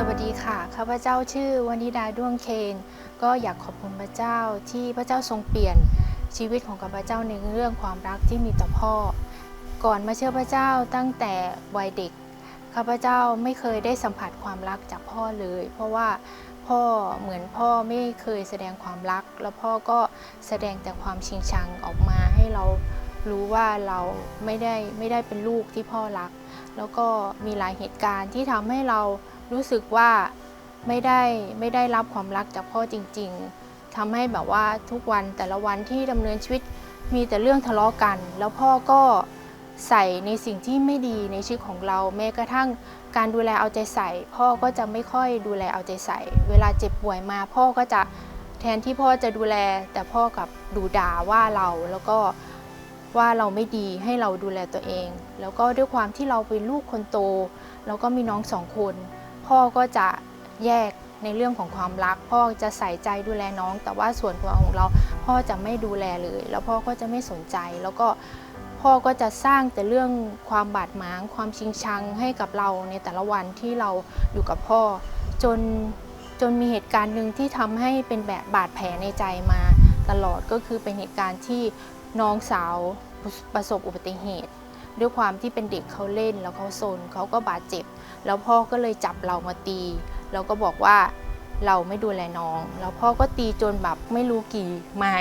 สวัสดีค่ะ ข้าพเจ้าชื่อวนิดาด้วงเคน ก็อยากขอบคุณพระเจ้าที่พระเจ้าทรงเปลี่ยนชีวิตของข้าพเจ้าในเรื่องความรักที่มีต่อพ่อ ก่อนมาเชื่อพระเจ้าตั้งแต่วัยเด็ก ข้าพเจ้าไม่เคยได้สัมผัสความรักจากพ่อเลย เพราะว่าพ่อเหมือนพ่อไม่เคยแสดงความรัก แล้วพ่อก็แสดงแต่ความชิงชังออกมาให้เรารู้ว่าเราไม่ได้ไม่ได้เป็นลูกที่พ่อรัก แล้วก็มีหลายเหตุการณ์ที่ทำให้เรา รู้สึกว่าไม่ได้ไม่ได้รับความรักจากพ่อจริง ๆทำให้แบบว่าทุกวันแต่ละวันที่ดำเนินชีวิตมีแต่เรื่องทะเลาะกัน แล้วพ่อก็ใส่ในสิ่งที่ไม่ดีในชีวิตของเราแม้กระทั่งการดูแลเอาใจใส่ พ่อก็จะไม่ค่อยดูแลเอาใจใส่ เวลาเจ็บป่วยมา พ่อก็จะแทนที่พ่อจะดูแล แต่พ่อกับดูด่าว่าเราแล้วก็ว่าเราไม่ดีให้เราดูแลตัวเอง แล้วก็ด้วยความที่เราเป็นลูกคนโต แล้วก็มีน้องสองคน พ่อก็จะแยกในเรื่องของความรัก พ่อจะใส่ใจดูแลน้อง แต่ว่าส่วนตัวของเราพ่อจะไม่ดูแลเลย แล้วพ่อก็จะไม่สนใจ แล้วก็พ่อก็จะสร้างแต่เรื่องความบาดหมาง ความชิงชังให้กับเราในแต่ละวันที่เราอยู่กับพ่อ จนจนมีเหตุการณ์หนึ่งที่ทำให้เป็นแบบบาดแผลในใจมาตลอดก็คือเป็นเหตุการณ์ที่น้องสาวประสบอุบัติเหตุ ด้วยความที่เป็นเด็กเขาเล่นแล้วเขาโซนเขาก็บาดเจ็บ แล้วพ่อก็เลยจับเรามาตี แล้วก็บอกว่าเราไม่ดูแลน้อง แล้วพ่อก็ตีจนแบบไม่รู้กี่ไม้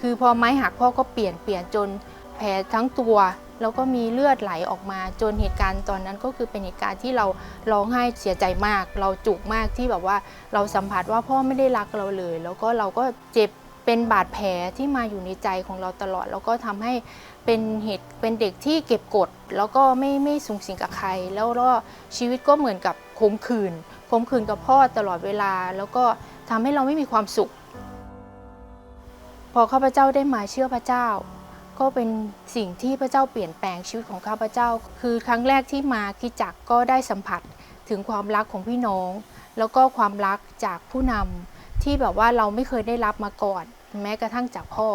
คือพอไม้หักพ่อก็เปลี่ยนเปลี่ยนจนแผลทั้งตัว แล้วก็มีเลือดไหลออกมาจนเหตุการณ์ตอนนั้นก็คือเป็นเหตุการณ์ที่เราร้องไห้เสียใจมาก เราจุกมากที่แบบว่าเราสัมผัสว่าพ่อไม่ได้รักเราเลย แล้วก็เราก็เจ็บเป็นบาดแผลที่มาอยู่ในใจของเราตลอด แล้วก็ทำให้ เป็นเหตุเป็นเด็กที่เก็บกด แล้วก็ไม่ไม่สูงสิงกับใคร แล้วก็ชีวิตก็เหมือนกับขมขืนขมขืนกับพ่อตลอดเวลา แล้วก็ทำให้เราไม่มีความสุข พอข้าพเจ้าได้มาเชื่อพระเจ้า ก็เป็นสิ่งที่พระเจ้าเปลี่ยนแปลงชีวิตของข้าพเจ้า คือครั้งแรกที่มาคิดจักก็ได้สัมผัสถึงความรักของพี่น้อง แล้วก็ความรักจากผู้นำที่แบบว่าเราไม่เคยได้รับมาก่อน แม้กระทั่งจากพ่อ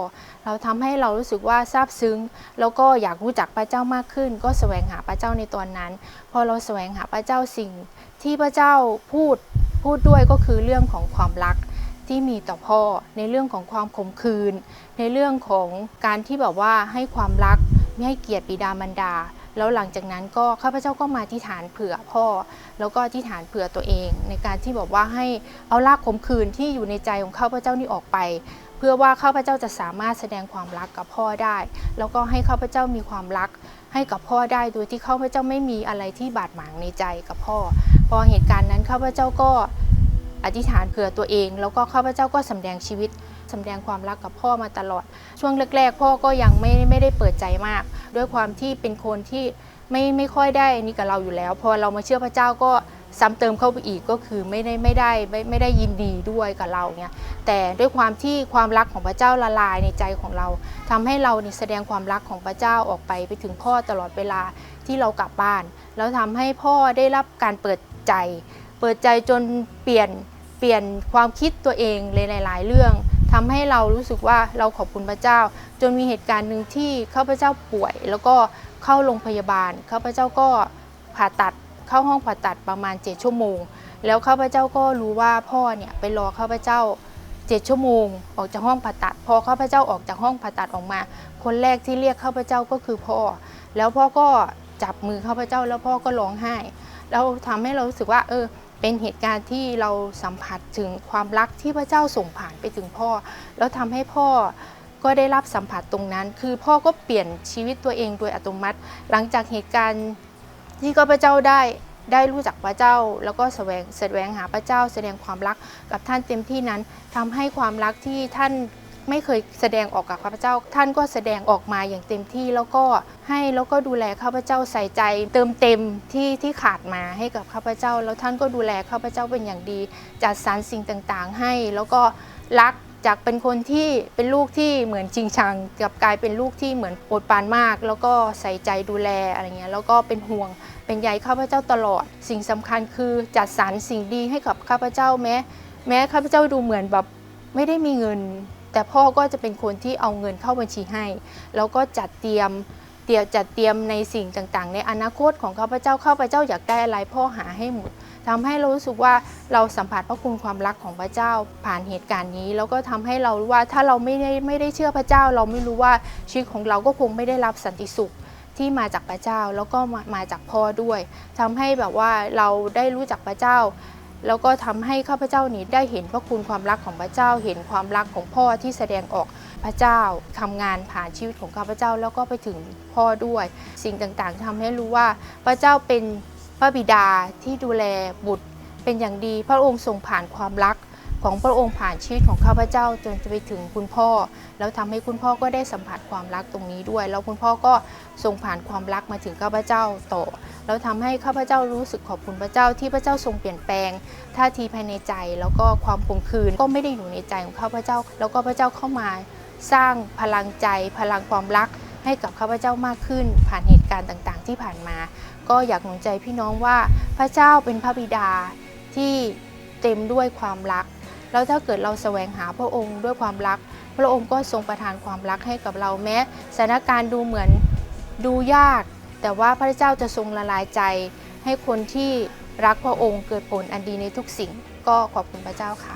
เราทำให้เรารู้สึกว่าซาบซึ้ง แล้วก็อยากรู้จักพระเจ้ามากขึ้น ก็แสวงหาพระเจ้าในตอนนั้น พอเราแสวงหาพระเจ้าสิ่ง ที่พระเจ้าพูดพูดด้วยก็คือเรื่องของความรักที่มีต่อพ่อในเรื่องของความขมขื่นในเรื่องของการที่แบบว่าให้ความรักไม่ให้เกียรติบิดามารดา แล้วหลังจากนั้นก็ข้าพเจ้าก็มาที่ฐานเผื่อพ่อ แล้วก็ที่ฐานเผื่อตัวเอง ในการที่บอกว่าให้เอารากขมขื่นที่อยู่ในใจของข้าพเจ้านี่ออกไป เพื่อว่าข้าพเจ้าจะสามารถแสดงความรักกับพ่อได้ แล้วก็ให้ข้าพเจ้ามีความรักให้กับพ่อได้โดยที่ข้าพเจ้าไม่มีอะไรที่บาดหมางในใจกับพ่อ พอเหตุการณ์นั้นข้าพเจ้าก็อธิษฐานเผื่อตัวเอง แล้วก็ข้าพเจ้าก็สำแดงชีวิตสำแดงความรักกับพ่อมาตลอด ช่วงแรก ๆ พ่อก็ยังไม่ไม่ได้เปิดใจมาก ด้วยความที่เป็นคนที่ไม่ไม่ค่อยได้นี่กับเราอยู่แล้ว พอเรามาเชื่อพระเจ้าก็ ซ้ำเติมเข้าไปอีกก็คือไม่ได้ไม่ได้ไม่ไม่ได้ยินดีด้วยกับเราเนี่ยแต่ด้วยความที่ความรักของพระเจ้าละลายในใจของเราทำให้เราเนี่ยแสดงความรักของพระเจ้าออกไปไปถึงพ่อตลอดเวลาที่เรากลับบ้าน แล้วทำให้พ่อได้รับการเปิดใจ เปิดใจจนเปลี่ยนเปลี่ยนความคิดตัวเองในหลาย ๆ เรื่องทำให้เรารู้สึกว่าเราขอบคุณพระเจ้า จนมีเหตุการณ์หนึ่งที่ข้าพเจ้าป่วย แล้วก็เข้าโรงพยาบาลข้าพเจ้าก็ผ่าตัด เข้าห้องผ่าตัดประมาณ 7 ชั่วโมง แล้วข้าพเจ้าก็รู้ว่าพ่อเนี่ยไปรอข้าพเจ้า 7 ชั่วโมง ออกจากห้องผ่าตัด พอข้าพเจ้าออกจากห้องผ่าตัดออกมา คนแรกที่เรียกข้าพเจ้าก็คือพ่อ แล้วพ่อก็จับมือข้าพเจ้าแล้วพ่อก็ร้องไห้ แล้วทำให้เรารู้สึกว่าเออเป็นเหตุการณ์ที่เราสัมผัสถึงความรักที่พระเจ้าส่งผ่านไปถึงพ่อ แล้วทำให้พ่อก็ได้รับสัมผัสตรงนั้น คือพ่อก็เปลี่ยนชีวิตตัวเองโดยอัตโนมัติ หลังจากเหตุการณ์ ที่ข้าพเจ้าได้ได้รู้จักพระเจ้า แล้วก็แสวงแสวงหาพระเจ้า แสดงความรักกับท่านเต็มที่นั้นทำให้ความรักที่ท่านไม่เคยแสดงออกกับข้าพเจ้า ท่านก็แสดงออกมาอย่างเต็มที่แล้วก็ให้แล้วก็ดูแลข้าพเจ้าใส่ใจ เติมเต็มที่ที่ขาดมาให้กับข้าพเจ้า แล้วท่านก็ดูแลข้าพเจ้าเป็นอย่างดี จัดสรรสิ่งต่างๆ ให้แล้วก็รัก จากเป็นคนที่เป็นลูกที่เหมือนจริงชังกับกลายเป็นลูกที่เหมือนโปรดปานมาก แล้วก็ใส่ใจดูแลอะไรเงี้ยแล้วก็เป็นห่วงเป็นใยข้าพเจ้าตลอด สิ่งสำคัญคือจัดสรรสิ่งดีให้กับข้าพเจ้าแม้ แม้ข้าพเจ้าดูเหมือนแบบไม่ได้มีเงิน แต่พ่อก็จะเป็นคนที่เอาเงินเข้าบัญชีให้ แล้วก็จัดเตรียมเตรียมจัดเตรียมในสิ่งต่างๆ ในอนาคตของข้าพเจ้าข้าพเจ้าอยากได้อะไรพ่อหาให้หมด ทำให้เรารู้สึกว่าเราสัมผัสพระคุณความรักของพระเจ้าผ่านเหตุการณ์นี้ แล้วก็ทำให้เรารู้ว่าถ้าเราไม่ได้ไม่ได้เชื่อพระเจ้า เราไม่รู้ว่าชีวิตของเราก็คงไม่ได้รับสันติสุขที่มาจากพระเจ้าแล้วก็มามาจากพ่อด้วยทำให้แบบว่าเราได้รู้จักพระเจ้า แล้วก็ทำให้ข้าพเจ้านี้ได้เห็นพระคุณความรักของพระเจ้า เห็นความรักของพ่อที่แสดงออกพระเจ้าทำงานผ่านชีวิตของข้าพเจ้าแล้วก็ไปถึงพ่อด้วย สิ่งต่างๆทำให้รู้ว่าพระเจ้าเป็น พระบิดาที่ดูแลบุตรเป็นอย่างดีพระองค์ทรงผ่านความรักของพระองค์ผ่านชีวิตของข้าพเจ้าจนจะไปถึงคุณพ่อ แล้วทำให้คุณพ่อก็ได้สัมผัสความรักตรงนี้ด้วย แล้วคุณพ่อก็ทรงผ่านความรักมาถึงข้าพเจ้าต่อ แล้วทำให้ข้าพเจ้ารู้สึกขอบคุณพระเจ้าที่พระเจ้าทรงเปลี่ยนแปลงท่าทีภายในใจ แล้วก็ความคมคืนก็ไม่ได้อยู่ในใจของข้าพเจ้า แล้วก็พระเจ้าเข้ามา สร้างพลังใจ พลังความรัก ให้กับข้าพเจ้ามากขึ้น ผ่านเหตุการณ์ต่างๆ ที่ผ่านมา ก็อยากหนุนใจพี่น้องว่าพระเจ้าเป็นพระบิดาที่เต็มด้วยความรัก แล้วถ้าเกิดเราแสวงหาพระองค์ด้วยความรัก พระองค์ก็ทรงประทานความรักให้กับเราแม้สถานการณ์ดูเหมือนดูยาก แต่ว่าพระเจ้าจะทรงละลายใจ ให้คนที่รักพระองค์เกิดผลอันดีในทุกสิ่ง ก็ขอบคุณพระเจ้าค่ะ